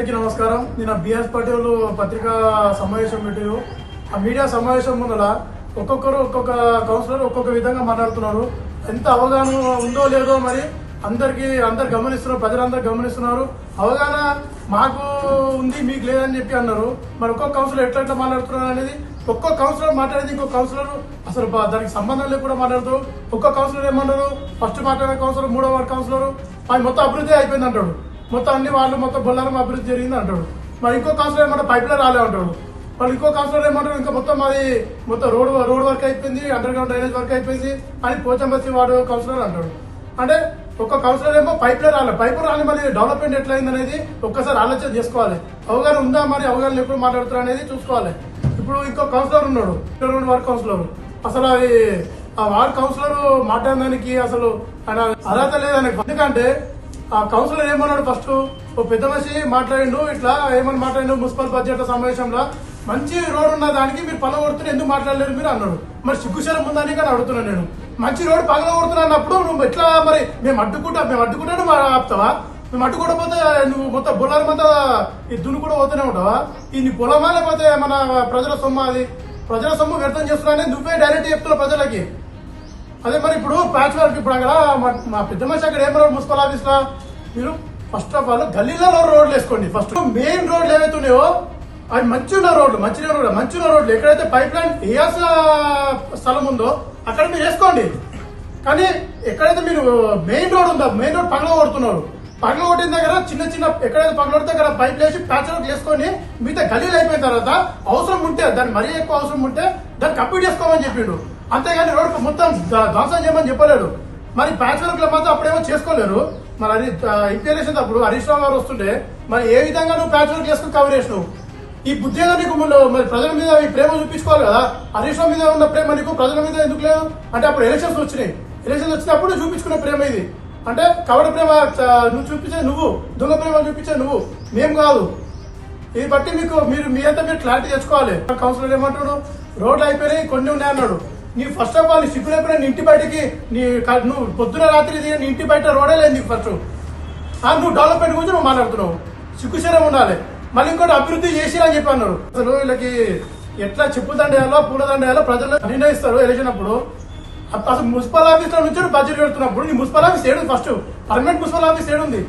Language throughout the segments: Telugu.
అందరికీ నమస్కారం. నేను బిఎస్ పటేల్ పత్రికా సమావేశం పెట్టారు. ఆ మీడియా సమావేశం ముందర ఒక్కొక్కరు ఒక్కొక్క కౌన్సిలర్ ఒక్కొక్క విధంగా మాట్లాడుతున్నారు. ఎంత అవగాహన ఉందో లేదో మరి అందరికీ అందరు గమనిస్తున్నారు ప్రజలందరూ గమనిస్తున్నారు. అవగాహన మాకు ఉంది మీకు లేదని చెప్పి అన్నారు. మరి ఒక్కొక్క కౌన్సిలర్ ఎట్లా ఎట్లా మాట్లాడుతున్నారు అనేది ఒక్కొక్క కౌన్సిలర్ మాట్లాడేది ఇంకో కౌన్సిలర్. అసలు దానికి సంబంధం లేకుండా మాట్లాడుతూ ఒక్కొక్క కౌన్సిలర్ ఏమన్నారు ఫస్ట్ మాట్లాడే కౌన్సిలర్ మూడో వార్డు కౌన్సిలర్. అది మొత్తం అభివృద్ధి అయిపోయింది అంటాడు. మొత్తం అన్ని వాళ్ళు మొత్తం బొల్లారం అభివృద్ధి జరిగింది అంటాడు. మరి ఇంకో కౌన్సిలర్ ఏమంటే పైప్ రాలే అంటాడు. వాళ్ళు ఇంకో కౌన్సిలర్ ఏమంటారు? ఇంకా మొత్తం అది మొత్తం రోడ్ రోడ్ వర్క్ అయిపోయింది అండర్ గ్రౌండ్ డ్రైనేజ్ వర్క్ అయిపోయింది అని పోచంబసి వార్డు కౌన్సిలర్ అంటాడు. అంటే ఒక కౌన్సిలర్ ఏమో పైప్ రాలే. పైప్ రాని మరి డెవలప్మెంట్ ఎట్లయింది అనేది ఒక్కసారి ఆలోచన చేసుకోవాలి. అవగాహన ఉందా మరి? అవగాహన ఎప్పుడు మాట్లాడుతారు అనేది చూసుకోవాలి. ఇప్పుడు ఇంకో కౌన్సిలర్ ఉన్నాడు ఇంటర్ వార్డ్ కౌన్సిలర్. అసలు అది ఆ వార్డ్ కౌన్సిలర్ మాట్లాడడానికి అసలు ఆయన అర్హత లేదని ఎందుకంటే ఆ కౌన్సిలర్ ఏమన్నాడు ఫస్ట్? ఓ పెద్ద మనిషి మాట్లాడిండు ఇట్లా ఏమని మాట్లాడిండు మున్సిపల్ బడ్జెట్ సమావేశంలో? మంచి రోడ్ ఉన్న దానికి మీరు పనులు కొడుతున్న ఎందుకు మాట్లాడలేరు మీరు అన్నాడు. మరి సిగ్గుశరం ఉందని కానీ అడుగుతున్నాను నేను. మంచి రోడ్ పగల కొడుతున్నా అన్నప్పుడు నువ్వు ఎట్లా మరి మేము అడ్డుకుంటా మేము అడ్డుకుంటాను నువ్వు ఆపుతావా? మేము అడ్డుకోకపోతే నువ్వు మొత్తం పొలాల మొత్తం ఈ దున్ను కూడా పోతూనే ఉంటావా? ఈ నీ పొలమా లేకపోతే మన ప్రజల సొమ్ము అది. ప్రజల సొమ్ము వ్యర్థం చేస్తున్నానే నువ్వే డైరెక్ట్ చెప్తున్నావు ప్రజలకి. అదే మరి ఇప్పుడు ప్యాచ్ వర్క్ ఇప్పుడు అక్కడ మా- పెద్ద మనిషి అక్కడ ఏమన్నారు మున్సిపల్ ఆఫీస్లో మీరు ఫస్ట్ ఆఫ్ ఆల్ గల్లీలలో రోడ్లు వేసుకోండి. ఫస్ట్ మెయిన్ రోడ్లు ఏవైతే ఉన్నాయో అవి మంచిగా ఉన్న రోడ్లు మంచిగా రోడ్లు మంచిగా ఉన్న రోడ్లు. ఎక్కడైతే పైప్ లైన్ వేయాల్సిన స్థలం ఉందో అక్కడ మీరు వేసుకోండి. కానీ ఎక్కడైతే మీరు మెయిన్ రోడ్ ఉందో మెయిన్ రోడ్ పగల కొడుతున్నారు పగల కొట్టిన దగ్గర చిన్న చిన్న ఎక్కడైతే పగల కొడితే అక్కడ పైప్ వేసి ప్యాచ్ వర్క్ వేసుకొని మిగతా గలీలు అయిపోయిన తర్వాత అవసరం ఉంటే దాన్ని మరీ ఎక్కువ అవసరం ఉంటే దాన్ని కంప్లీట్ చేసుకోమని చెప్పిండు. అంతేగాని రోడ్ మొత్తం ధ్వంసం చేయమని చెప్పలేడు. మరి ప్యాచ్ వర్క్లో మాత్రం అప్పుడేమో చేసుకోలేరు. మరి అది ఇంప్లికేషన్ అప్పుడు? హరీష్ రావు గారు వస్తుంటే మరి ఏ విధంగా నువ్వు ప్యాచ్ వర్క్ చేసుకుని కవర్ చేసినావు? ఈ బుద్ధి నీకు ముందు మరి ప్రజల మీద ఈ ప్రేమ చూపించుకోవాలి కదా? హరీష్ రావు మీద ఉన్న ప్రేమ నీకు ప్రజల మీద ఎందుకు లేదు? అంటే అప్పుడు ఎలక్షన్స్ వచ్చినాయి. ఎలక్షన్స్ వచ్చినప్పుడు చూపించుకునే ప్రేమ ఇది. అంటే కవడ ప్రేమ నువ్వు చూపించే నువ్వు. దొంగ ప్రేమ చూపించే నువ్వు. మేము కాదు. ఇది బట్టి మీకు మీరు మీ అంతా మీరు క్లారిటీ తెచ్చుకోవాలి. కౌన్సిలర్ ఏమంటాడు రోడ్లు అయిపోయినాయి కొన్ని ఉన్నాయి అన్నాడు నీ ఫస్ట్ ఆఫ్ ఆల్ సిగ్గు లేకుండా నీ ఇంటి బయటకి నీ నువ్వు పొద్దున రాత్రి నీ ఇంటి బయట రోడే లేదు నీకు ఫస్ట్ నువ్వు డెవలప్మెంట్ గురించి నువ్వు మాట్లాడుతున్నావు. సిగ్గుశరం ఉండాలి. మళ్ళీ ఇంకోటి అభివృద్ధి చేసిరా అని చెప్పి అన్నారు. అసలు వీళ్ళకి ఎట్లా చెప్పుదండేయాలో పూలదండేయాలో ప్రజలు నిర్ణయిస్తారు ఎలక్షన్ అప్పుడు. అప్ప- అసలు మున్సిపల్ ఆఫీస్లో నుంచి బడ్జెట్ పెడుతున్నప్పుడు నీ మున్సిపల్ ఆఫీస్ ఏడు ఫస్ట్ పర్మనెంట్ మున్సిపల్ ఆఫీస్ ఏడుంది.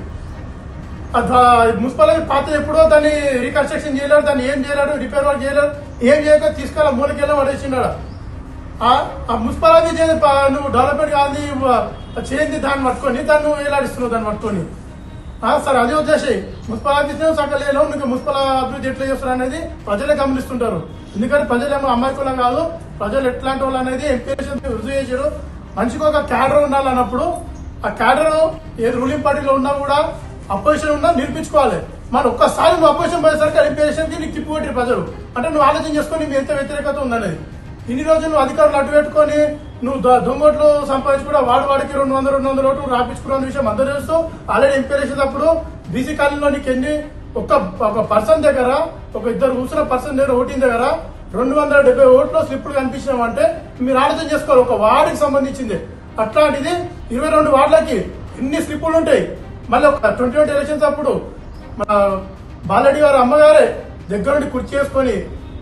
అది ఆఫీస్ పాత ఎప్పుడో దాన్ని రీకన్స్ట్రక్షన్ చేయలేరు దాన్ని ఏం చేయలేడు రిపేర్ వర్క్ చేయలేరు ఏం చేయక తీసుకెళ్ళి మూలకెళ్ళి పడేసిన్నాడు ఆ మున్సిపల్ ఆఫీస్ నువ్వు డెవలప్మెంట్ కాదు చేయండి దాన్ని పట్టుకొని దాన్ని నువ్వు వేలాడిస్తున్నావు దాన్ని పట్టుకొని? ఆ, సరే అదే వచ్చేసి మున్సిపల్ ఆఫీస్ సగలేలో నీకు మున్సిపల్ అభివృద్ధి ఎట్లా చేస్తారు అనేది ప్రజలే గమనిస్తుంటారు. ఎందుకంటే ప్రజలేమో ఏమో అమాయకులం కాదు. ప్రజలు ఎట్లాంటి వాళ్ళు అనేది ఎంపీఎస్ రుజువు చేశారు మనిషికి ఒక క్యాడర్ ఉండాలన్నప్పుడు ఆ క్యాడర్ ఏ రూలింగ్ పార్టీలో ఉన్నా కూడా అపోజిషన్ ఉన్నా నిరూపించుకోవాలి. మరి ఒక్కసారి నువ్వు అపోజిషన్ పోయేసరికి ఎంపీఎస్కి నీకు తిప్పిపెట్టి ప్రజలు. అంటే నువ్వు ఆలోచన చేసుకొని ఎంత వ్యతిరేకత ఉందనేది. ఇన్ని రోజులు నువ్వు అధికారులు అడ్డు పెట్టుకొని నువ్వు దొంగోట్లు సంపాదించి కూడా వాడు వాడికి రెండు వందల రెండు వందల ఓట్లు రాపించుకున్న విషయం అందరూ తెలుస్తూ ఆల్రెడీ ఎంపీ చేసేటప్పుడు బీసీ కాలనీలో నీకు ఎన్ని ఒక ఒక పర్సన్ దగ్గర ఒక ఇద్దరు కూర్చున్న పర్సన్ దగ్గర ఓటింగ్ దగ్గర రెండు వందల డెబ్బై ఓట్లు స్లిప్పులు కనిపించినామంటే మీరు ఆలోచన చేసుకోవాలి. ఒక వార్డుకి సంబంధించింది. అట్లాంటిది ఇరవై రెండు వార్డులకి ఇన్ని స్లిప్పులు ఉంటాయి? మళ్ళీ ఒక ట్వంటీ ట్వంటీ ఎలక్షన్స్ అప్పుడు మన బాలరెడ్డి గారు అమ్మగారే దగ్గరుండి కుర్చీ చేసుకొని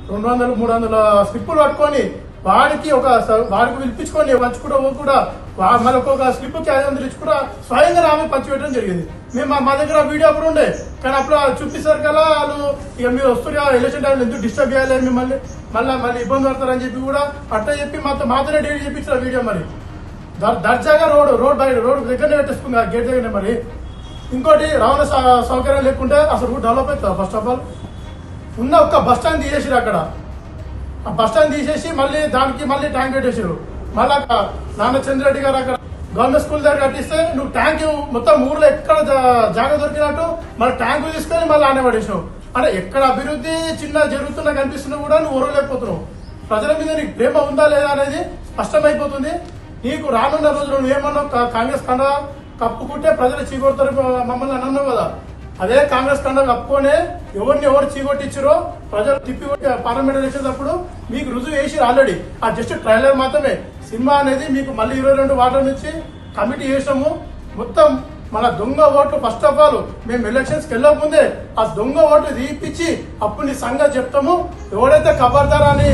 రెండు వందలు మూడు వందల స్లిప్పులు పట్టుకొని వాడికి ఒక వాడికి పిలిపించుకొని పంచుకుంటూ కూడా వా- ఒక్కొక్క స్లిప్కి ఐదు వందలు ఇచ్చి కూడా స్వయంగా ఆమె పంచిపెట్టడం జరిగింది. మేము మా- మా దగ్గర వీడియో అప్పుడు ఉండే. కానీ అప్పుడు చూపిస్తారు కదా వాళ్ళు ఇక మీరు వస్తున్నారు ఎలక్షన్ టైంలో ఎందుకు డిస్టర్బ్ చేయాలి మిమ్మల్ని? మళ్ళీ మళ్ళీ ఇబ్బంది పడతారని చెప్పి కూడా అట్లా చెప్పి మాతో మాతోనే డేట్ చెప్పించారు వీడియో మరి. దర్- దర్జాగా రోడ్ రోడ్ బయట రోడ్ దగ్గరనే పెట్టేసుకుంది గేట్ దగ్గరనే మరి. ఇంకోటి రవాణా సౌ- సౌకర్యం లేకుంటే అసలు రూట్ డెవలప్ అవుతుంది? ఫస్ట్ ఆఫ్ ఆల్ ఉన్న ఒక్క బస్ స్టాండ్ తీసేసిరు అక్కడ. ఆ బస్ స్టాండ్ తీసేసి మళ్ళీ దానికి మళ్ళీ ట్యాంక్ పెట్టేసారు మళ్ళీ అక్కడ నాన్న చంద్రెడ్డి గారు అక్కడ గవర్నమెంట్ స్కూల్ దగ్గర కట్టిస్తే నువ్వు ట్యాంక్ మొత్తం ఊర్లో ఎక్కడ జా- జాగా దొరికినట్టు మళ్ళీ ట్యాంకు తీసుకొని మళ్ళీ ఆనే పడేసినావు. అంటే ఎక్కడ అభివృద్ధి చిన్న జరుగుతున్నా కనిపిస్తున్నా కూడా నువ్వు ఊరలేకపోతున్నావు ప్రజల మీద నీకు ప్రేమ ఉందా లేదా అనేది స్పష్టమైపోతుంది. నీకు రానున్న రోజులు నువ్వు కా- కాంగ్రెస్ కండ కప్పుకుంటే ప్రజలు చీకొడతారు మమ్మల్ని అన్నావు కదా. అదే కాంగ్రెస్ కండ కప్పుకొనే ఎవరిని ఎవరు చీకొట్టించారో ప్రజలు తిప్పి పార్లమెంట్ ఎలక్షన్స్ మీకు రుజువు వేసి ఆల్రెడీ ఆ జస్ట్ ట్రైలర్ మాత్రమే. సినిమా అనేది మీకు మళ్ళీ ఇరవై రెండు వాటర్ నుంచి కమిటీ చేసాము మొత్తం మన దొంగ ఓట్లు ఫస్ట్ ఆఫ్ ఆల్ మేము ఎలక్షన్స్కి వెళ్ళకముందే ఆ దొంగ ఓట్లు తీపిచ్చి అప్పుడు నీ సంగతి చెప్తాము. ఎవడైతే ఖబర్దార్ అని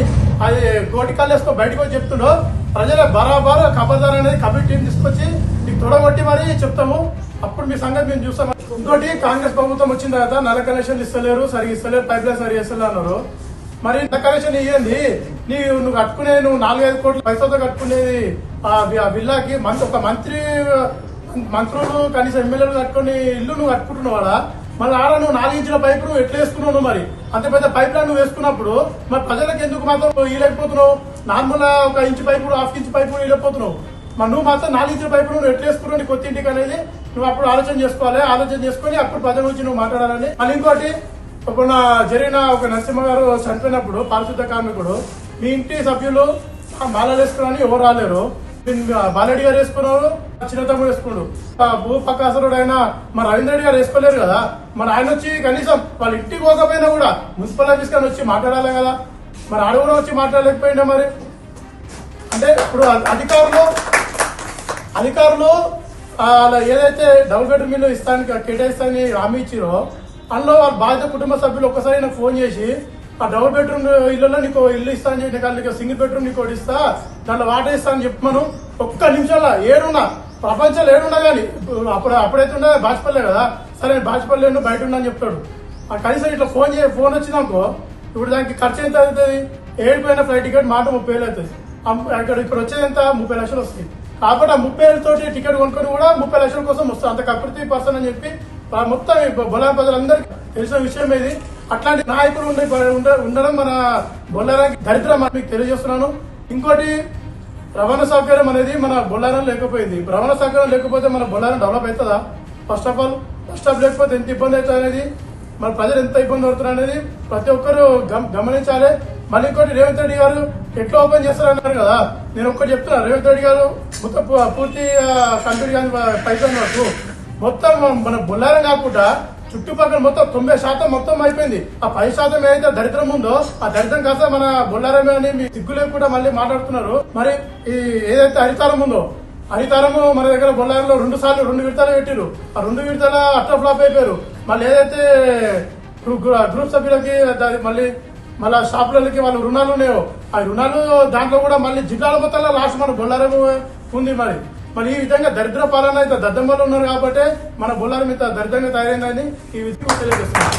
అది గోటికాలు బయటకు వచ్చి చెప్తుండో ప్రజల బరాబర్ ఖబర్దార్ అనేది కమిటీ టీం తీసుకొచ్చి నీకు తొడగొట్టి మరీ చెప్తాము. అప్పుడు మీ సంగతి మేము చూస్తాం. ఇంకోటి కాంగ్రెస్ ప్రభుత్వం వచ్చిన తర్వాత నల్ల కనెక్షన్లు ఇస్తలేరు సరిగా ఇస్తలేరు పైప్ లైన్ సరిగా ఇస్తలేరు అన్నారు. మరి ఇంత కనెక్షన్ ఇవ్వండి నీ నువ్వు కట్టుకునే నువ్వు నాలుగైదు కోట్ల పైసలతో కట్టుకునేది ఆ ఆ విల్లాకి మంత్రి ఒక మంత్రి మంత్రులు కనీసం ఎమ్మెల్యేలు కట్టుకుని ఇల్లు నువ్వు కట్టుకుంటున్నావాడా మళ్ళీ ఆడ నువ్వు నాలుగు ఇంచుల పైపు నువ్వు ఎట్లా వేసుకున్నావు నువ్వు మరి? అంత పెద్ద పైప్ లైన్ నువ్వు వేసుకున్నప్పుడు మరి ప్రజలకు ఎందుకు మాత్రం ఇవ్వలేకపోతున్నావు నార్మల్ ఒక inch pipe half inch pipe ఇవ్వలేకపోతున్నావు మరి నువ్వు మాత్రం నాలుగు ఇంచుల పైపు నువ్వు ఎట్లేసుకున్నావు నీ కొత్త ఇంటికి అనేది? నువ్వు అప్పుడు ఆలోచన చేసుకోవాలి. ఆలోచన చేసుకొని అప్పుడు ప్రజల గురించి నువ్వు మాట్లాడాలని. మళ్ళీ ఇంకోటి ఇప్పుడు జరిగిన ఒక నరసింహ గారు చనిపోయినప్పుడు పారిశుద్ధ కార్మికుడు మీ ఇంటి సభ్యులు ఆ మాలలు వేసుకుని ఎవరు రాలేరు. బాలరెడ్డి గారు వేసుకున్నారు చిన్న తమ్ముడు వేసుకున్నాడు. భూ పక్కాసరుడు అయినా మన రవీంద్ర రెడ్డి గారు వేసుకోలేరు కదా. మరి ఆయన వచ్చి కనీసం వాళ్ళ ఇంటికి పోకపోయినా కూడా మున్సిపల్ ఆఫీస్ కానీ వచ్చి మాట్లాడాలి కదా. మరి ఆడ వచ్చి మాట్లాడలేకపోయినా మరి. అంటే ఇప్పుడు అధికారులు అధికారులు అలా ఏదైతే డబుల్ బెడ్రూమ్ ఇల్లు ఇస్తానికి కేటాయిస్తాని హామీ ఇచ్చిరో అందులో వాళ్ళ బాధ్యత కుటుంబ సభ్యులు ఒక్కసారి నాకు ఫోన్ చేసి ఆ డబుల్ బెడ్రూమ్ ఇల్లులో నీకు ఇల్లు ఇస్తాను చెప్పి నీకు నీకు సింగిల్ బెడ్రూమ్ నీకు ఒకటి ఇస్తా దాంట్లో వాటర్ ఇస్తాను అని చెప్పమను. ఒక్క నిమిషాల ఏడున్నా ప్రపంచంలో ఏడున్నా కానీ అప్పుడు అప్పుడైతే ఉండే బాచిపల్లె కదా సరే నేను బాచిపల్లె బయట ఉండని చెప్తాడు. ఆ కనీసం ఇట్లా ఫోన్ చే ఫోన్ వచ్చిందనుకో ఇప్పుడు దానికి ఖర్చు ఎంత అవుతుంది? ఏడిపోయిన ఫ్లైట్ టికెట్ మాట ముప్పై వేలు అవుతుంది. అక్కడ ఇక్కడ వచ్చేది ఎంత? ముప్పై లక్షలు వస్తుంది కాబట్టి ముప్పై వేలతోటి టికెట్ కొనుక్కొని కూడా ముప్పై లక్షల కోసం వస్తుంది అంత కకృతి పర్సన్ అని చెప్పి మొత్తం బొల్లార ప్రజలందరికీ తెలిసిన విషయం ఇది. అట్లాంటి నాయకులు ఉండే ఉండడం మన బొల్లారానికి దరిద్రం మీకు తెలియజేస్తున్నాను. ఇంకోటి రవాణా సౌకర్యం అనేది మన బొల్లారం లేకపోయింది. రవాణా సౌకర్యం లేకపోతే మన బొల్లారం డెవలప్ అవుతుందా? First of all bus stop లేకపోతే ఎంత ఇబ్బంది అవుతుంది అనేది మన ప్రజలు ఎంత ఇబ్బంది పడుతున్నారు అనేది ప్రతి ఒక్కరు గమనించాలి. మళ్ళీ ఇంకోటి రేవంత్ రెడ్డి గారు ఎట్లా ఓపెన్ చేస్తారన్నారు కదా నేను ఒక్కటి చెప్తున్నా. రేవంత్ రెడ్డి గారు మొత్తం పూర్తి కంపెనీ కానీ పైసలు వరకు మొత్తం మన బొల్లారం కాకుండా చుట్టుపక్కల మొత్తం తొంభై శాతం మొత్తం అయిపోయింది. ఆ పది శాతం ఏదైతే దరిద్రం ఉందో ఆ దరిద్రం కాస్త మన బుల్లారమే అని మీ సిగ్గులే కూడా మళ్ళీ మాట్లాడుతున్నారు. మరి ఈ ఏదైతే హరితారం ఉందో హరితారము మన దగ్గర బొల్లారంలో రెండు సార్లు రెండు విడతలు పెట్టిరు ఆ రెండు విడతల అట్లా ఫ్లాప్ అయిపోయారు. మళ్ళీ ఏదైతే గ్రూప్ సభ్యులకి మళ్ళీ మళ్ళీ షాపులకి వాళ్ళు రుణాలు ఉన్నాయో ఆ రుణాలు దాంట్లో కూడా మళ్ళీ జిల్లాల మొత్తంలో లాస్ట్ మన బొల్లారం ఉంది మరి. మరి ఈ విధంగా దరిద్ర పాలన అయితే దద్దమ్మలు ఉన్నారు కాబట్టి మన బొల్లారం ఇంత దరిద్రంగా తయారైందని ఈ విధంగా తెలియజేస్తున్నారు